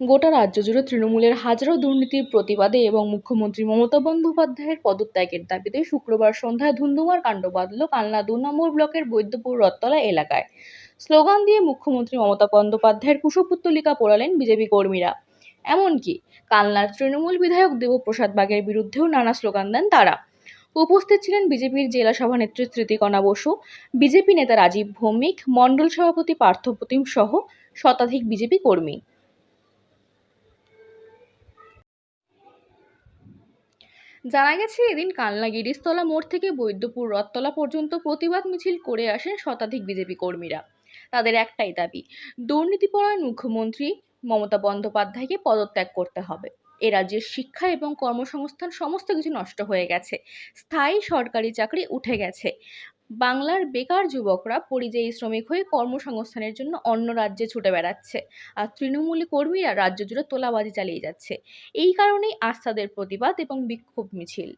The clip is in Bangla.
গোটা রাজ্য জুড়ে তৃণমূলের হাজারো দুর্নীতির প্রতিবাদে এবং মুখ্যমন্ত্রী মমতা বন্দ্যোপাধ্যায়ের পদত্যাগের দাবিতে শুক্রবার সন্ধ্যায় ধুন্ধুমার কাণ্ড বাঁধল কালনা দু নম্বর ব্লকের বৈদ্যপুর রথতলা এলাকায়। স্লোগান দিয়ে মুখ্যমন্ত্রী মমতা বন্দ্যোপাধ্যায়ের কুশপুত্তলিকা পোড়ালেন বিজেপি কর্মীরা। এমনকি কালনার তৃণমূল বিধায়ক দেবপ্রসাদ বাগের বিরুদ্ধেও নানা স্লোগান দেন তারা। উপস্থিত ছিলেন বিজেপির জেলা সভানেত্রী স্মৃতিকণা বসু, বিজেপি নেতা রাজীব ভৌমিক, মণ্ডল সভাপতি পার্থ প্রতিম সহ শতাধিক বিজেপি কর্মী। জানা গেছে, এদিন কালনা গিরিস্তলা মোড় থেকে বৈদ্যপুর রথতলা পর্যন্ত প্রতিবাদ মিছিল করে আসেন শতাধিক বিজেপি কর্মীরা। তাদের একটাই দাবি, দুর্নীতিপরায়ণ মুখ্যমন্ত্রী মমতা বন্দ্যোপাধ্যায়কে পদত্যাগ করতে হবে। এ রাজ্যের শিক্ষা এবং কর্মসংস্থান সমস্ত কিছু নষ্ট হয়ে গেছে। স্থায়ী সরকারি চাকরি উঠে গেছে। বাংলার বেকার যুবকরা পরিযায়ী শ্রমিক হয়ে কর্মসংস্থানের জন্য অন্য রাজ্যে ছুটে বেড়াচ্ছে। আর তৃণমূলী কর্মীরা রাজ্য জুড়ে তোলাবাজি চালিয়ে যাচ্ছে। এই কারণেই আস্থাদের প্রতিবাদ এবং বিক্ষোভ মিছিল।